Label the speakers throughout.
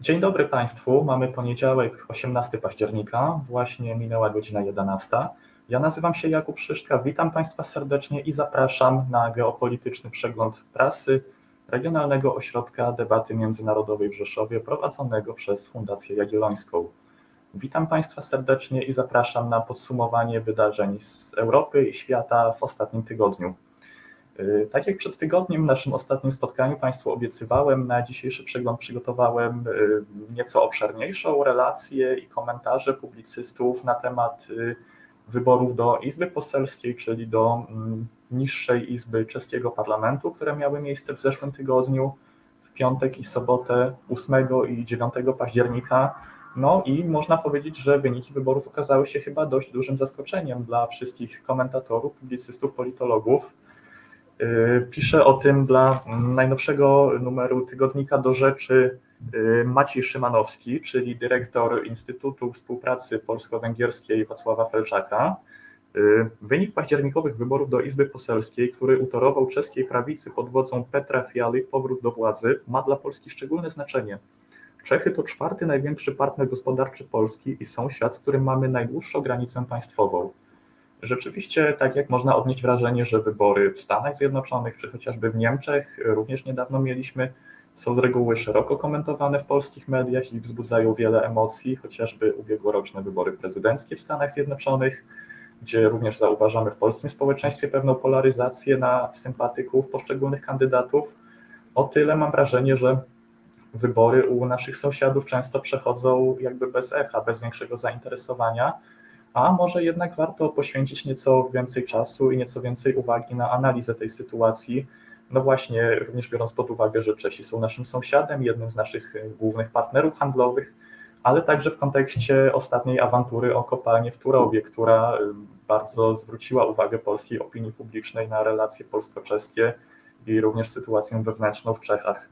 Speaker 1: Dzień dobry Państwu. Mamy poniedziałek, 18 października. Właśnie minęła godzina 11. Ja nazywam się Jakub Szyszka. Witam Państwa serdecznie i zapraszam na geopolityczny przegląd prasy Regionalnego Ośrodka Debaty Międzynarodowej w Rzeszowie prowadzonego przez Fundację Jagiellońską. Witam Państwa serdecznie i zapraszam na podsumowanie wydarzeń z Europy i świata w ostatnim tygodniu. Y, tak jak przed tygodniem w naszym ostatnim spotkaniu Państwu obiecywałem, na dzisiejszy przegląd przygotowałem y, nieco obszerniejszą relację i komentarze publicystów na temat y, wyborów do Izby Poselskiej, czyli do mm, niższej Izby czeskiego parlamentu, które miały miejsce w zeszłym tygodniu, w piątek i sobotę 8 i 9 października. No i można powiedzieć, że wyniki wyborów okazały się chyba dość dużym zaskoczeniem dla wszystkich komentatorów, publicystów, politologów. Y, pisze o tym dla najnowszego numeru tygodnika do rzeczy y, Maciej Szymanowski, czyli dyrektor Instytutu Współpracy Polsko-Węgierskiej Wacława Felczaka. Y, wynik październikowych wyborów do Izby Poselskiej, który utorował czeskiej prawicy pod wodzą Petra Fialy powrót do władzy, ma dla Polski szczególne znaczenie. Czechy to czwarty największy partner gospodarczy Polski i sąsiad, z którym mamy najdłuższą granicę państwową. Rzeczywiście, tak jak można odnieść wrażenie, że wybory w Stanach Zjednoczonych czy chociażby w Niemczech również niedawno mieliśmy, są z reguły szeroko komentowane w polskich mediach i wzbudzają wiele emocji, chociażby ubiegłoroczne wybory prezydenckie w Stanach Zjednoczonych, gdzie również zauważamy w polskim społeczeństwie pewną polaryzację na sympatyków poszczególnych kandydatów. O tyle mam wrażenie, że wybory u naszych sąsiadów często przechodzą jakby bez echa, bez większego zainteresowania a może jednak warto poświęcić nieco więcej czasu i nieco więcej uwagi na analizę tej sytuacji. No właśnie, również biorąc pod uwagę, że Czesi są naszym sąsiadem, jednym z naszych głównych partnerów handlowych, ale także w kontekście ostatniej awantury o kopalnię w Turowie, która bardzo zwróciła uwagę polskiej opinii publicznej na relacje polsko-czeskie i również sytuację wewnętrzną w Czechach.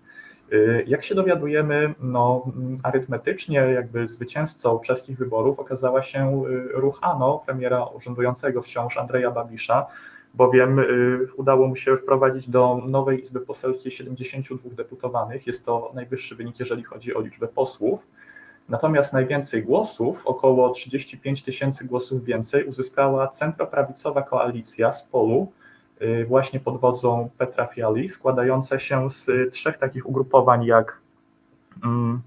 Speaker 1: Y, jak się dowiadujemy, no, arytmetycznie jakby zwycięzcą czeskich wyborów okazała się y, ruch ANO, premiera urzędującego wciąż Andrzeja Babisza, bowiem y, udało mu się wprowadzić do nowej Izby Poselskiej 72 deputowanych. Jest to najwyższy wynik, jeżeli chodzi o liczbę posłów. Natomiast najwięcej głosów, około 35 tysięcy głosów więcej, uzyskała centroprawicowa koalicja z Polu, właśnie pod wodzą Petra Fiali, składająca się z trzech takich ugrupowań, jak mm,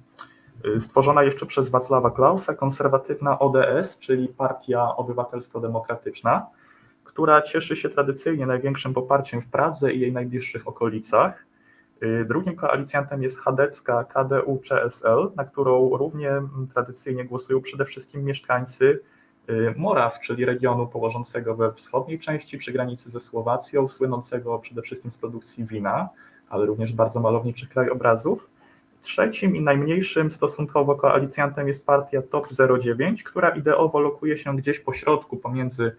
Speaker 1: y, stworzona jeszcze przez Wacława Klausa konserwatywna ODS, czyli Partia Obywatelsko-Demokratyczna, która cieszy się tradycyjnie największym poparciem w Pradze i jej najbliższych okolicach. Y, drugim koalicjantem jest chadecka KDU-CSL, na którą równie mm, tradycyjnie głosują przede wszystkim mieszkańcy Y, Moraw, czyli regionu położącego we wschodniej części przy granicy ze Słowacją, słynącego przede wszystkim z produkcji wina, ale również bardzo malowniczych krajobrazów. Trzecim i najmniejszym stosunkowo koalicjantem jest partia TOP 09, która ideowo lokuje się gdzieś po środku pomiędzy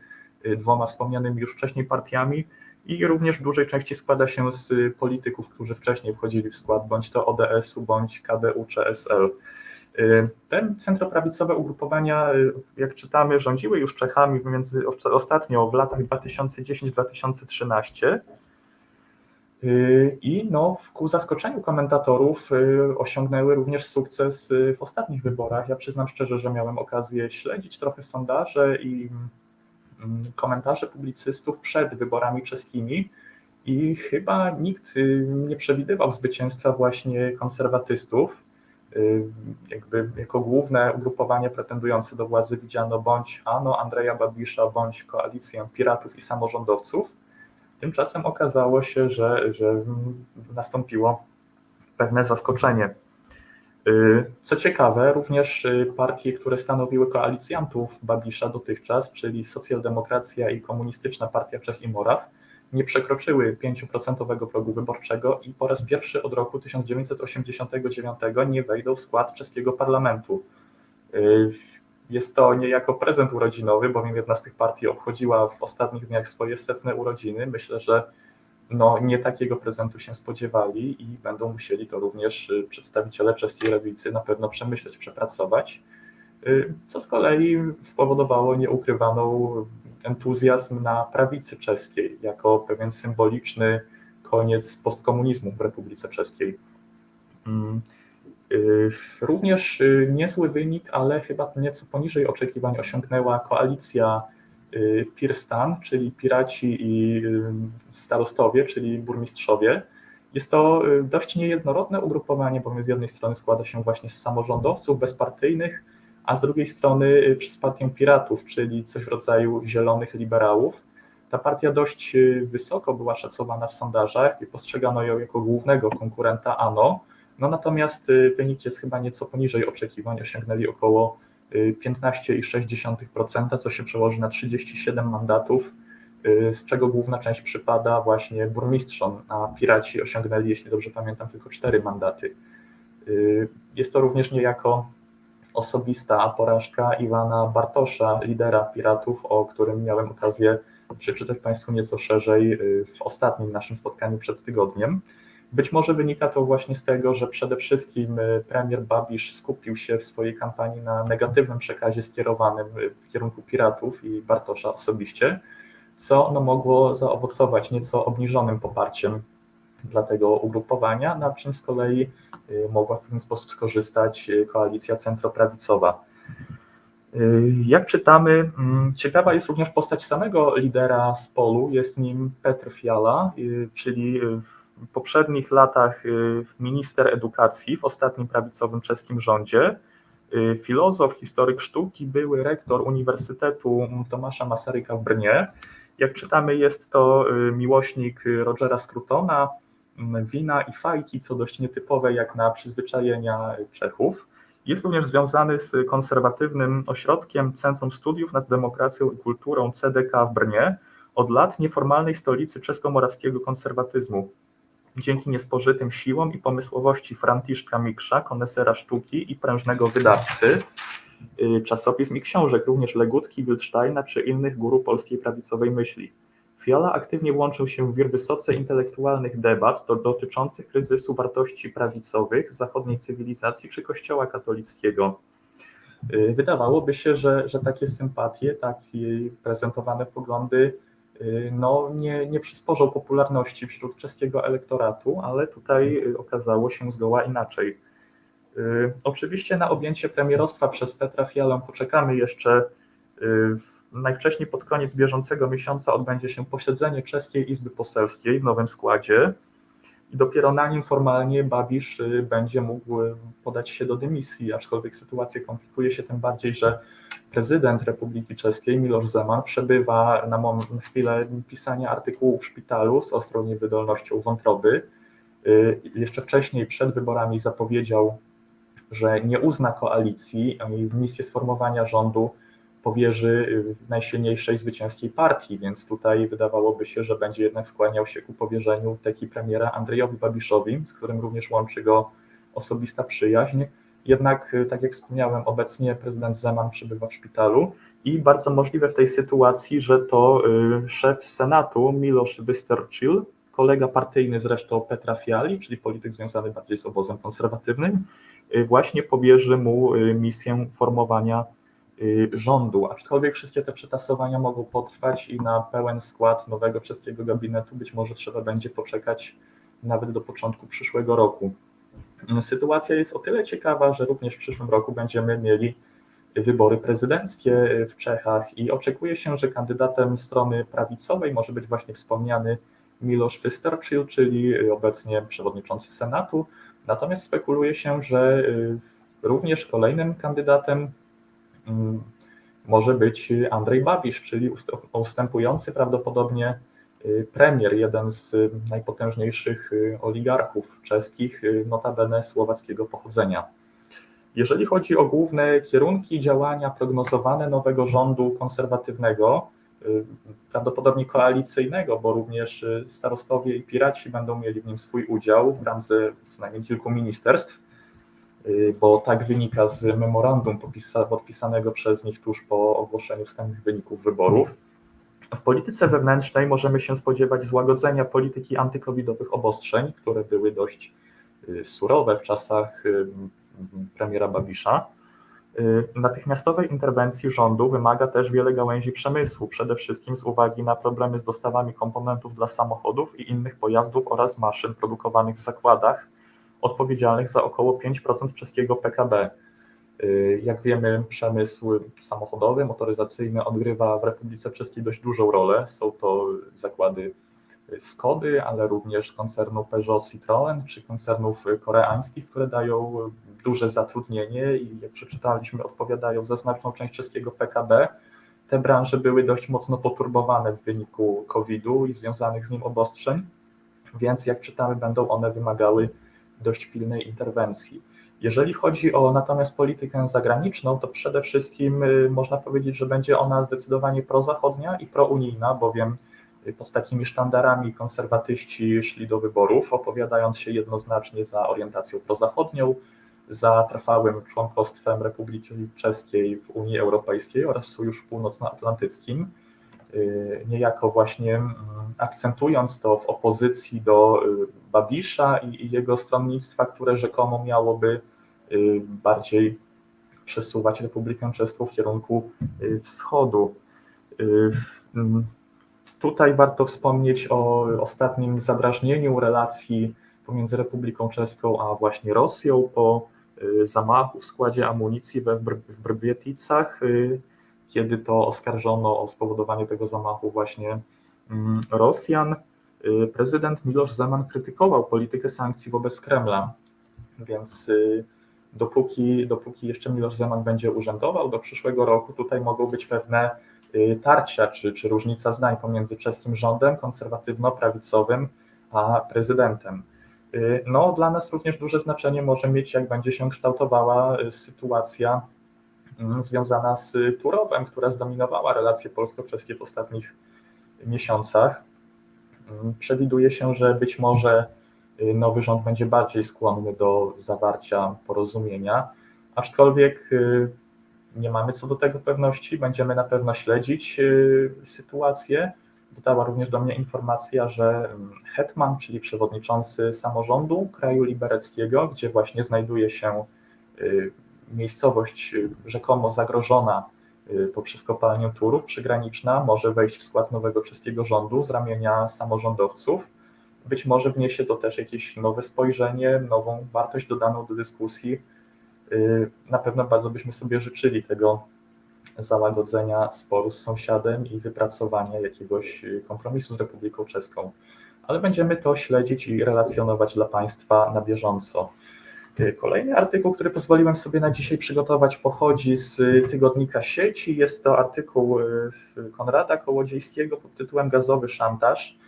Speaker 1: y, dwoma wspomnianymi już wcześniej partiami i również w dużej części składa się z polityków, którzy wcześniej wchodzili w skład bądź to ODS-u, bądź KDU czy SL. Y, te centroprawicowe ugrupowania, y, jak czytamy, rządziły już Czechami między, ostatnio w latach 2010-2013 y, i no, ku zaskoczeniu komentatorów osiągnęły również sukces w ostatnich wyborach. Ja przyznam szczerze, że miałem okazję śledzić trochę sondaże i mm, komentarze publicystów przed wyborami czeskimi i chyba nikt nie przewidywał zwycięstwa właśnie konserwatystów. Y, jakby jako główne ugrupowanie pretendujące do władzy widziano bądź ANO Andrzeja Babisza, bądź koalicję piratów i samorządowców. Tymczasem okazało się, że, że nastąpiło pewne zaskoczenie. Y, co ciekawe, również y, partie, które stanowiły koalicjantów Babisza dotychczas, czyli Socjaldemokracja i Komunistyczna Partia Czech i Moraw, nie przekroczyły 5% progu wyborczego i po raz pierwszy od roku 1989 nie wejdą w skład czeskiego parlamentu. Y, jest to niejako prezent urodzinowy, bowiem jedna z tych partii obchodziła w ostatnich dniach swoje setne urodziny. Myślę, że no, nie takiego prezentu się spodziewali i będą musieli to również y, przedstawiciele czeskiej lewicy na pewno przemyśleć, przepracować, y, co z kolei spowodowało nieukrywaną entuzjazm na prawicy czeskiej jako pewien symboliczny koniec postkomunizmu w Republice Czeskiej. Mm. Również niezły wynik, ale chyba nieco poniżej oczekiwań osiągnęła koalicja Pirstan, czyli piraci i starostowie, czyli burmistrzowie. Jest to dość niejednorodne ugrupowanie, bowiem z jednej strony składa się właśnie z samorządowców bezpartyjnych, a z drugiej strony przez partię piratów, czyli coś w rodzaju zielonych liberałów. Ta partia dość wysoko była szacowana w sondażach i postrzegano ją jako głównego konkurenta ANO, no natomiast wynik jest chyba nieco poniżej oczekiwań, osiągnęli około 15,6%, co się przełoży na 37 mandatów, z czego główna część przypada właśnie burmistrzom, a piraci osiągnęli, jeśli dobrze pamiętam, tylko 4 mandaty. Jest to również niejako osobista porażka Iwana Bartosza, lidera piratów, o którym miałem okazję przeczytać Państwu nieco szerzej w ostatnim naszym spotkaniu przed tygodniem. Być może wynika to właśnie z tego, że przede wszystkim y, premier Babisz skupił się w swojej kampanii na negatywnym przekazie skierowanym w kierunku piratów i Bartosza osobiście, co no, mogło zaowocować nieco obniżonym poparciem dla tego ugrupowania, na czym z kolei y, mogła w pewien sposób skorzystać y, koalicja centroprawicowa. Jak czytamy, mm, ciekawa jest również postać samego lidera z polu, jest nim Petr Fiala, czyli w poprzednich latach y, minister edukacji w ostatnim prawicowym czeskim rządzie, y, filozof, historyk sztuki, były rektor Uniwersytetu Tomasza Masaryka w Brnie. Jak czytamy, jest to y, miłośnik Rogera Scrutona, wina i fajki, co dość nietypowe jak na przyzwyczajenia Czechów. Jest również związany z konserwatywnym ośrodkiem Centrum Studiów nad Demokracją i Kulturą CDK w Brnie, od lat nieformalnej stolicy czesko-morawskiego konserwatyzmu. Dzięki niespożytym siłom i pomysłowości Franciszka Miksza, konesera sztuki i prężnego wydawcy y, czasopism i książek, również Legutki, Wildsteina czy innych guru polskiej prawicowej myśli. Fiala aktywnie włączył się w wir wysoce intelektualnych debat dotyczących kryzysu wartości prawicowych, zachodniej cywilizacji czy Kościoła katolickiego. Y, wydawałoby się, że, że takie sympatie, takie prezentowane poglądy Y, no, nie, nie przysporzył popularności wśród czeskiego elektoratu, ale tutaj y, okazało się zgoła inaczej. Oczywiście na objęcie premierostwa przez Petra Fialę poczekamy jeszcze. Najwcześniej pod koniec bieżącego miesiąca odbędzie się posiedzenie Czeskiej Izby Poselskiej w nowym składzie i dopiero na nim formalnie Babisz będzie mógł podać się do dymisji, aczkolwiek sytuacja komplikuje się tym bardziej, że prezydent Republiki Czeskiej Miloš Zeman przebywa na, na chwilę pisania artykułu w szpitalu z ostrą niewydolnością wątroby. Y, jeszcze wcześniej, przed wyborami, zapowiedział, że nie uzna koalicji i misję sformowania rządu powierzy y, najsilniejszej zwycięskiej partii, więc tutaj wydawałoby się, że będzie jednak skłaniał się ku powierzeniu teki premiera Andrzejowi Babiszowi, z którym również łączy go osobista przyjaźń. Jednak, y, tak jak wspomniałem, obecnie prezydent Zeman przebywa w szpitalu i bardzo możliwe w tej sytuacji, że to y, szef Senatu Miloš Vystrčil, kolega partyjny zresztą Petra Fiali, czyli polityk związany bardziej z obozem konserwatywnym, właśnie powierzy mu misję formowania rządu. Aczkolwiek wszystkie te przetasowania mogą potrwać i na pełen skład nowego czeskiego gabinetu być może trzeba będzie poczekać nawet do początku przyszłego roku. Sytuacja jest o tyle ciekawa, że również w przyszłym roku będziemy mieli wybory prezydenckie w Czechach i oczekuje się, że kandydatem strony prawicowej może być właśnie wspomniany Miloš Vystrčil, czyli obecnie przewodniczący Senatu. Natomiast spekuluje się, że y, również kolejnym kandydatem mm, może być Andrzej Babisz, czyli ustępujący prawdopodobnie Y, premier, jeden z najpotężniejszych y, oligarchów czeskich, y, notabene słowackiego pochodzenia. Jeżeli chodzi o główne kierunki działania prognozowane nowego rządu konserwatywnego, prawdopodobnie koalicyjnego, bo również starostowie i piraci będą mieli w nim swój udział w randze co najmniej kilku ministerstw, bo tak wynika z memorandum podpisanego przez nich tuż po ogłoszeniu wstępnych wyników wyborów. W polityce wewnętrznej możemy się spodziewać złagodzenia polityki antykowidowych obostrzeń, które były dość y, surowe w czasach y, premiera Babisza. Y, natychmiastowej interwencji rządu wymaga też wiele gałęzi przemysłu, przede wszystkim z uwagi na problemy z dostawami komponentów dla samochodów i innych pojazdów oraz maszyn produkowanych w zakładach, odpowiedzialnych za około 5% czeskiego PKB. Jak wiemy, przemysł samochodowy, motoryzacyjny odgrywa w Republice Czeskiej dość dużą rolę. Są to zakłady Skody, ale również koncernu Peugeot Citroën czy koncernów koreańskich, które dają duże zatrudnienie i jak przeczytaliśmy, odpowiadają za znaczną część czeskiego PKB. Te branże były dość mocno poturbowane w wyniku COVID-u i związanych z nim obostrzeń, więc jak czytamy, będą one wymagały dość pilnej interwencji. Jeżeli chodzi o natomiast politykę zagraniczną, to przede wszystkim y, można powiedzieć, że będzie ona zdecydowanie prozachodnia i prounijna, bowiem pod takimi sztandarami konserwatyści szli do wyborów, opowiadając się jednoznacznie za orientacją prozachodnią, za trwałym członkostwem Republiki Czeskiej w Unii Europejskiej oraz w Sojuszu Północnoatlantyckim, y, niejako właśnie mm, akcentując to w opozycji do y, Babisza i jego stronnictwa, które rzekomo miałoby y, bardziej przesuwać Republikę Czeską w kierunku wschodu. Mm, tutaj warto wspomnieć o ostatnim zadrażnieniu relacji pomiędzy Republiką Czeską a właśnie Rosją po Y, zamachu w składzie amunicji we w Brbieticach, y, kiedy to oskarżono o spowodowanie tego zamachu właśnie mm, Rosjan. Y, prezydent Miloš Zeman krytykował politykę sankcji wobec Kremla, więc dopóki, dopóki jeszcze Miloš Zeman będzie urzędował do przyszłego roku, tutaj mogą być pewne tarcia czy, czy różnica zdań pomiędzy czeskim rządem konserwatywno-prawicowym a prezydentem. Y, no, dla nas również duże znaczenie może mieć, jak będzie się kształtowała y, sytuacja związana z Turowem, która zdominowała relacje polsko-czeskie w ostatnich miesiącach. Mm, przewiduje się, że być może y, nowy rząd będzie bardziej skłonny do zawarcia porozumienia, aczkolwiek nie mamy co do tego pewności. Będziemy na pewno śledzić sytuację. Dotarła również do mnie informacja, że mm, hetman, czyli przewodniczący samorządu kraju libereckiego, gdzie właśnie znajduje się y, miejscowość y, rzekomo zagrożona y, poprzez kopalnię Turów przygraniczna, może wejść w skład nowego czeskiego rządu z ramienia samorządowców. Być może wniesie to też jakieś nowe spojrzenie, nową wartość dodaną do dyskusji. Na pewno bardzo byśmy sobie życzyli tego załagodzenia sporu z sąsiadem i wypracowania jakiegoś y, kompromisu z Republiką Czeską. Ale będziemy to śledzić i relacjonować dla Państwa na bieżąco. Y, kolejny artykuł, który pozwoliłem sobie na dzisiaj przygotować, pochodzi z tygodnika sieci. Jest to artykuł y, Konrada Kołodziejskiego pod tytułem Gazowy szantaż,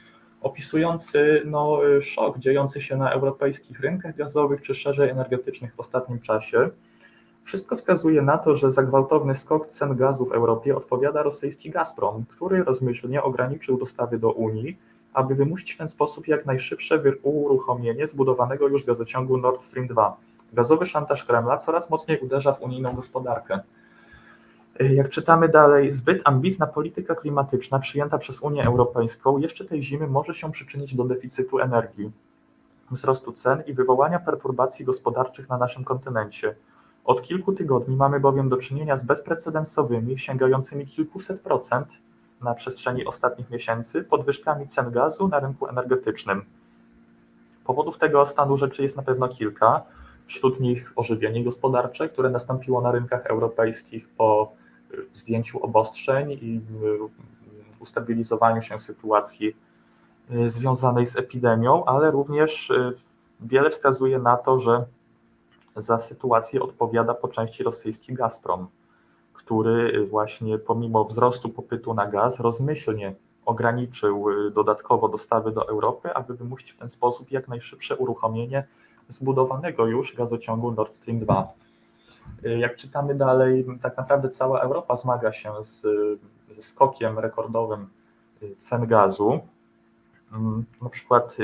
Speaker 1: opisujący no, szok dziejący się na europejskich rynkach gazowych czy szerzej energetycznych w ostatnim czasie. Wszystko wskazuje na to, że za gwałtowny skok cen gazu w Europie odpowiada rosyjski Gazprom, który rozmyślnie ograniczył dostawy do Unii, aby wymusić w ten sposób jak najszybsze uruchomienie zbudowanego już gazociągu Nord Stream 2. Gazowy szantaż Kremla coraz mocniej uderza w unijną gospodarkę. Jak czytamy dalej, zbyt ambitna polityka klimatyczna przyjęta przez Unię Europejską jeszcze tej zimy może się przyczynić do deficytu energii, wzrostu cen i wywołania perturbacji gospodarczych na naszym kontynencie. Od kilku tygodni mamy bowiem do czynienia z bezprecedensowymi, sięgającymi kilkuset procent na przestrzeni ostatnich miesięcy podwyżkami cen gazu na rynku energetycznym. Powodów tego stanu rzeczy jest na pewno kilka. Wśród nich ożywienie gospodarcze, które nastąpiło na rynkach europejskich po y, zdjęciu obostrzeń i y, ustabilizowaniu się sytuacji y, związanej z epidemią, ale również wiele wskazuje na to, że za sytuację odpowiada po części rosyjski Gazprom, który właśnie pomimo wzrostu popytu na gaz rozmyślnie ograniczył y, dodatkowo dostawy do Europy, aby wymusić w ten sposób jak najszybsze uruchomienie zbudowanego już gazociągu Nord Stream 2. Y, jak czytamy dalej, tak naprawdę cała Europa zmaga się z, ze skokiem rekordowym y, cen gazu. Mm, na przykład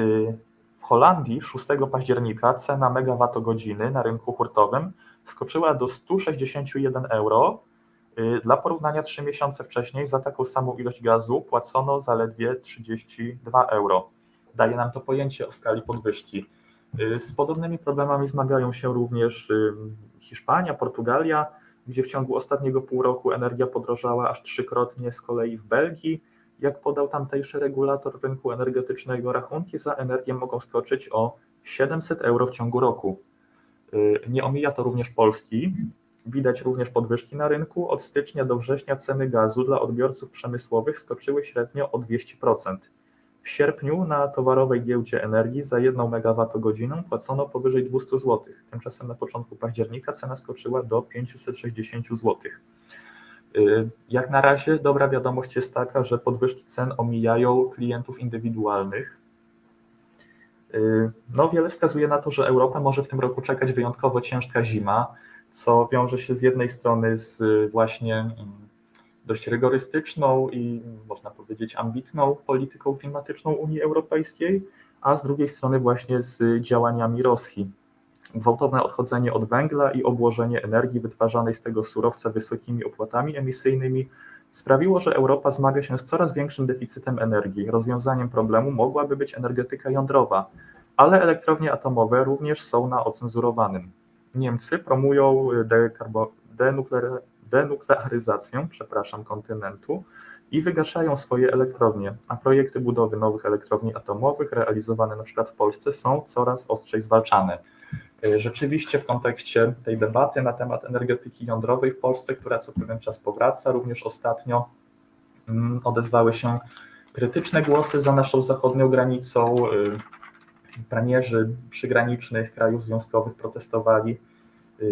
Speaker 1: Holandii 6 października cena megawattogodziny na rynku hurtowym skoczyła do 161 euro. Y, dla porównania 3 miesiące wcześniej za taką samą ilość gazu płacono zaledwie 32 euro. Daje nam to pojęcie o skali podwyżki. Y, z podobnymi problemami zmagają się również y, Hiszpania, Portugalia, gdzie w ciągu ostatniego pół roku energia podrożała aż trzykrotnie, z kolei w Belgii jak podał tamtejszy regulator rynku energetycznego, rachunki za energię mogą skoczyć o 700 euro w ciągu roku. Nie omija to również Polski. Widać również podwyżki na rynku. Od stycznia do września ceny gazu dla odbiorców przemysłowych skoczyły średnio o 200%. W sierpniu na towarowej giełdzie energii za 1 MWh płacono powyżej 200 zł. Tymczasem na początku października cena skoczyła do 560 zł. Y, jak na razie dobra wiadomość jest taka, że podwyżki cen omijają klientów indywidualnych. Y, no, wiele wskazuje na to, że Europa może w tym roku czekać wyjątkowo ciężka zima, co wiąże się z jednej strony z właśnie mm, dość rygorystyczną i można powiedzieć ambitną polityką klimatyczną Unii Europejskiej, a z drugiej strony właśnie z działaniami Rosji. Gwałtowne odchodzenie od węgla i obłożenie energii wytwarzanej z tego surowca wysokimi opłatami emisyjnymi sprawiło, że Europa zmaga się z coraz większym deficytem energii. Rozwiązaniem problemu mogłaby być energetyka jądrowa, ale elektrownie atomowe również są na ocenzurowanym. Niemcy promują denuklearyzację przepraszam, kontynentu i wygaszają swoje elektrownie, a projekty budowy nowych elektrowni atomowych realizowane np. w Polsce są coraz ostrzej zwalczane. E, rzeczywiście w kontekście tej debaty na temat energetyki jądrowej w Polsce, która co pewien czas powraca, również ostatnio mm, odezwały się krytyczne głosy za naszą zachodnią granicą. Premierzy przygranicznych krajów związkowych protestowali. E,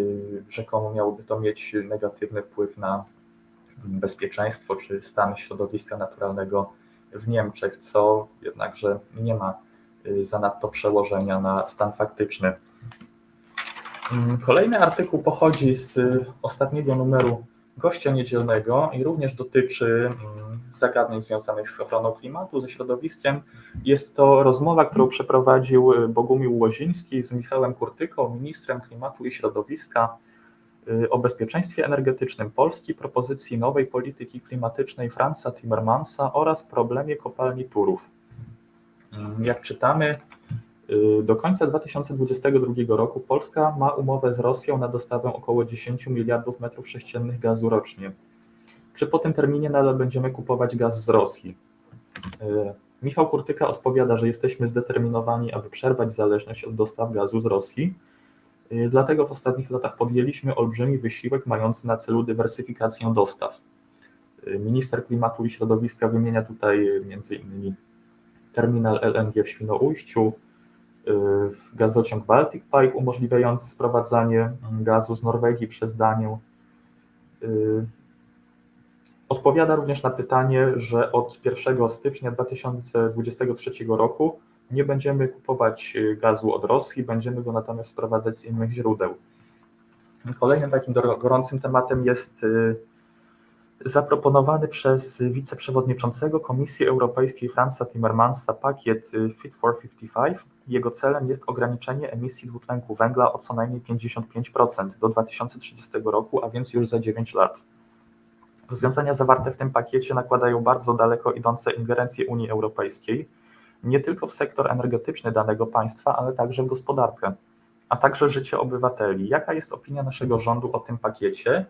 Speaker 1: rzekomo miałoby to mieć negatywny wpływ na bezpieczeństwo czy stan środowiska naturalnego w Niemczech, co jednakże nie ma zanadto przełożenia na stan faktyczny Mm, kolejny artykuł pochodzi z ostatniego numeru gościa niedzielnego i również dotyczy mm, zagadnień związanych z ochroną klimatu, ze środowiskiem. Jest to rozmowa, którą przeprowadził Bogumił Łoziński z Michałem Kurtyką, ministrem klimatu i środowiska y, o bezpieczeństwie energetycznym Polski, propozycji nowej polityki klimatycznej Franza Timmermansa oraz problemie kopalni Turów. Mm, jak czytamy, Y, do końca 2022 roku Polska ma umowę z Rosją na dostawę około 10 miliardów metrów sześciennych gazu rocznie. Czy po tym terminie nadal będziemy kupować gaz z Rosji? Y, Michał Kurtyka odpowiada, że jesteśmy zdeterminowani, aby przerwać zależność od dostaw gazu z Rosji. Y, dlatego w ostatnich latach podjęliśmy olbrzymi wysiłek mający na celu dywersyfikację dostaw. Minister Klimatu i Środowiska wymienia tutaj m.in. terminal LNG w Świnoujściu, gazociąg Baltic Pipe umożliwiający sprowadzanie gazu z Norwegii przez Danię. Y, odpowiada również na pytanie, że od 1 stycznia 2023 roku nie będziemy kupować gazu od Rosji, będziemy go natomiast sprowadzać z innych źródeł. Kolejnym takim gorącym tematem jest y, zaproponowany przez wiceprzewodniczącego Komisji Europejskiej Franza Timmermansa pakiet Fit for 55. Jego celem jest ograniczenie emisji dwutlenku węgla o co najmniej 55% do 2030 roku, a więc już za 9 lat. Rozwiązania zawarte w tym pakiecie nakładają bardzo daleko idące ingerencje Unii Europejskiej, nie tylko w sektor energetyczny danego państwa, ale także w gospodarkę, a także życie obywateli. Jaka jest opinia naszego rządu o tym pakiecie?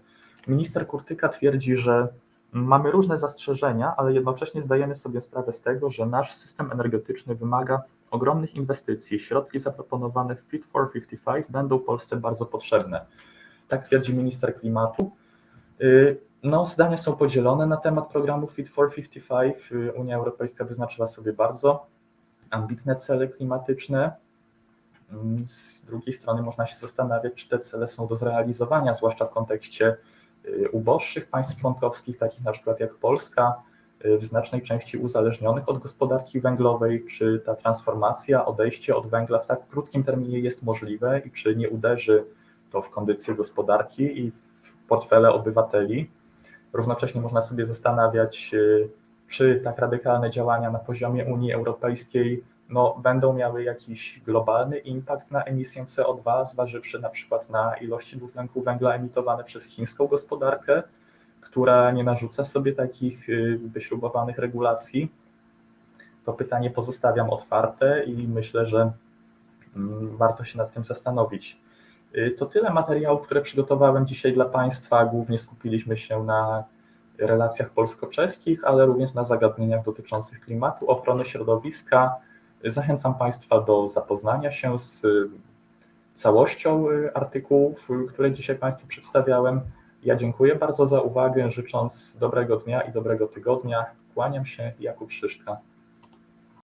Speaker 1: Minister Kurtyka twierdzi, że mamy różne zastrzeżenia, ale jednocześnie zdajemy sobie sprawę z tego, że nasz system energetyczny wymaga ogromnych inwestycji. Środki zaproponowane w Fit for 55 będą Polsce bardzo potrzebne. Tak twierdzi minister klimatu. Y, no, zdania są podzielone na temat programu Fit for 55. Y, Unia Europejska wyznaczyła sobie bardzo ambitne cele klimatyczne. Mm, z drugiej strony można się zastanawiać, czy te cele są do zrealizowania, zwłaszcza w kontekście Y, uboższych państw członkowskich, takich na przykład jak Polska, w znacznej części uzależnionych od gospodarki węglowej, czy ta transformacja, odejście od węgla w tak krótkim terminie jest możliwe i czy nie uderzy to w kondycję gospodarki i w portfele obywateli. Równocześnie można sobie zastanawiać, y, czy tak radykalne działania na poziomie Unii Europejskiej no, będą miały jakiś globalny impact na emisję CO2, zważywszy na przykład na ilości dwutlenku węgla emitowane przez chińską gospodarkę, która nie narzuca sobie takich y, wyśrubowanych regulacji. To pytanie pozostawiam otwarte i myślę, że mm, warto się nad tym zastanowić. Y, to tyle materiałów, które przygotowałem dzisiaj dla Państwa. Głównie skupiliśmy się na relacjach polsko-czeskich, ale również na zagadnieniach dotyczących klimatu, ochrony środowiska Zachęcam Państwa do zapoznania się z całością artykułów, które dzisiaj Państwu przedstawiałem. Ja dziękuję bardzo za uwagę, życząc dobrego dnia i dobrego tygodnia. Kłaniam się, Jakub Szyszka.